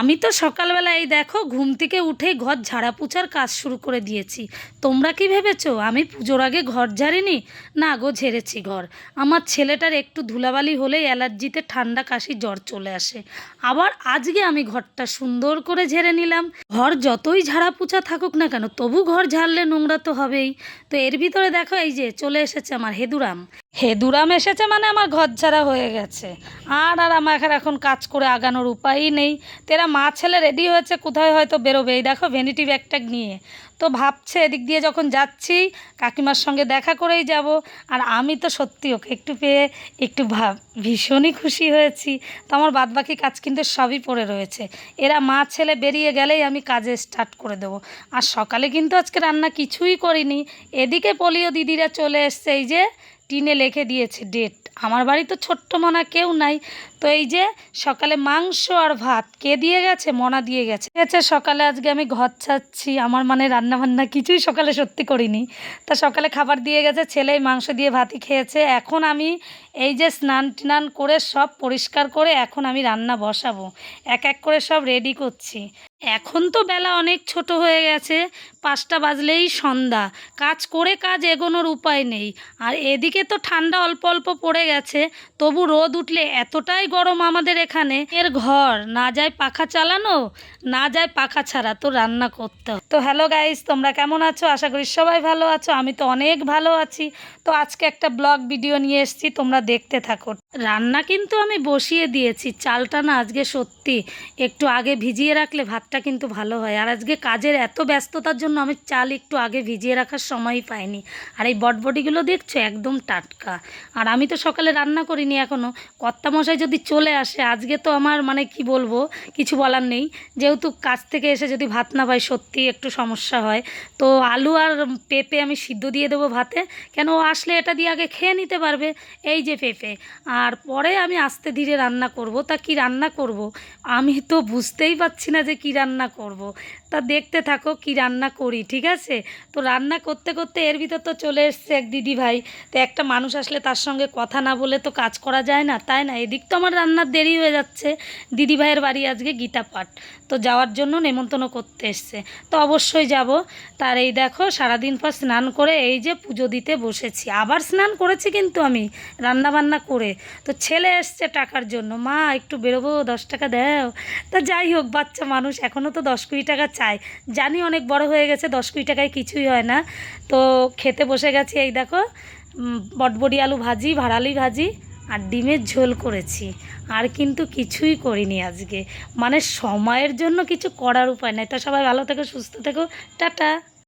আমি তো সকালবেলা এই দেখো ঘুম থেকে উঠেই ঘর ঝাড়া পোছার কাজ শুরু করে দিয়েছি। তোমরা কি ভেবেছো? আমি পুজোর আগে ঘর ঝাড়িনি? না গো, ঝেড়েছি ঘর। আমার ছেলেটার একটু ধুলাবালি হলেই অ্যালার্জিতে ঠান্ডা কাশি জ্বর চলে আসে। আবার আজকে আমি ঘরটা সুন্দর করে ঝেড়ে নিলাম। ঘর যতই ঝাড়া পোছা থাকুক না কেন, তবু ঘর ঝাড়লে নোংরা তো হবেই। তো এর ভিতরে দেখো এই যে চলে এসেছে আমার হেদুরাম। হেদুরাম এসেছে মানে আমার ঘর ছাড়া হয়ে গেছে। আর আর আমার এখন কাজ করে আগানোর উপায়ই নেই। তেরা মা ছেলে রেডি হয়েছে, কোথায় হয়তো বেরোবে এই দেখো ভ্যানিটি ব্যাগটা নিয়ে। তো ভাবছে এদিক দিয়ে যখন যাচ্ছি, কাকিমার সঙ্গে দেখা করেই যাব। আর আমি তো সত্যি ওকে একটু পেয়ে একটু ভাব ভীষণই খুশি হয়েছি। তো আমার বাদবাকি কাজ কিন্তু সবই পড়ে রয়েছে। এরা মা, ছেলে বেরিয়ে গেলেই আমি কাজে স্টার্ট করে দেবো। আর সকালে কিন্তু আজকে রান্না কিছুই করিনি। এদিকে পোলিও দিদিরা চলে এসছে, এই যে টিনে লিখে দিয়েছে ডেট। আমার বাড়ি তো ছোট্ট মনা কেউ নাই। তো এই যে সকালে মাংস আর ভাত, কে দিয়ে গেছে? মনা দিয়ে গেছে। গেছে সকালে আজকে আমি ঘর ছাড়ছি। আমার মানে রান্না বান্না কিছুই সকালে সত্যি করিনি। তা সকালে খাবার দিয়ে গেছে, ছেলেই মাংস দিয়ে ভাতই খেয়েছে। এখন আমি এই যে স্নান টান করে সব পরিষ্কার করে এখন আমি রান্না বসাবো। এক এক করে সব রেডি করছি। এখন তো বেলা অনেক ছোট হয়ে গেছে, পাঁচটা বাজলেই সন্ধ্যা। কাজ করে কাজ এগোনোর উপায় নেই। আর এদিকে তো ঠান্ডা অল্প অল্প পড়ে গেছে, তবু রোদ উঠলে এতটাই গরম আমাদের এখানে। এর ঘর, না যায় পাখা চালানো, না যায় পাখা ছাড়া তো রান্না করতে তো হ্যালো গাইস তোমরা কেমন আছো? আশা করি সবাই ভালো আছো, আমি তো অনেক ভালো আছি। তো আজকে একটা ব্লগ ভিডিও নিয়ে এসেছি, তোমরা দেখতে থাকো। রান্না কিন্তু আমি বসিয়ে দিয়েছি, চালটা না আজকে সত্যি একটু আগে ভিজিয়ে রাখলে ভাতটা কিন্তু ভালো হয়। আর আজকে কাজের এত ব্যস্ততার জন্য আমি চাল একটু আগে ভিজিয়ে রাখার সময়ই পাইনি। আর এই বটবটিগুলো দেখছ একদম টাটকা। আর আমি তো সকালে রান্না করিনি এখনও কর্তামশাই যদি চলে আসে, আজকে তো আমার মানে কি বলব, কিছু বলার নেই। যেহেতু কাজ থেকে এসে যদি ভাত না পাই, সত্যি একটু সমস্যা হয়। তো আলু আর পেঁপে আমি সিদ্ধ দিয়ে দেবো ভাতে। কেন ও আসলে এটা দিয়ে আগে খেয়ে নিতে পারবে? এই যে পেঁপে আর পরে আমি আস্তে ধীরে রান্না করব। তা কি রান্না করব? আমি তো বুঝতেই পারছি না যে কি রান্না করব। তা দেখতে থাকো কি রান্না করি, ঠিক আছে? তো রান্না করতে করতে এর ভিতর তো চলে এসছে এক দিদি ভাই। তো একটা মানুষ আসলে তার সঙ্গে কথা না বলে তো কাজ করা যায় না, তাই না? এদিক তো আমার রান্নার দেরি হয়ে যাচ্ছে। দিদি ভাইয়ের বাড়ি আজকে গীতা পাঠ তো যাওয়ার জন্য নেমন্তন্ন করতে এসছে। তো অবশ্যই যাব। তার এই দেখো সারাদিন পর স্নান করে এই যে পুজো দিতে বসেছি। আবার স্নান করেছি কিন্তু আমি। রান্না বান্না করে। তো ছেলে এসছে টাকার জন্য। মা, একটু বেরোবো, দশ টাকা দাও। তা যাই হোক, বাচ্চা মানুষ এখনও তো দশ কুড়ি টাকা চায়। জানি অনেক বড় হয়ে গেছে, দশ কুড়ি টাকায় কিছুই হয় না। তো খেতে বসে গেছি, এই দেখো বটবড়ি আলু ভাজি, ভাড়ালি ভাজি আর ডিমের ঝোল করেছি। আর কিন্তু কিছুই করিনি আজকে। মানে সময়ের জন্য কিছু করার উপায় নাই। তা সবাই ভালো থেকো, সুস্থ থেকো। টাটা।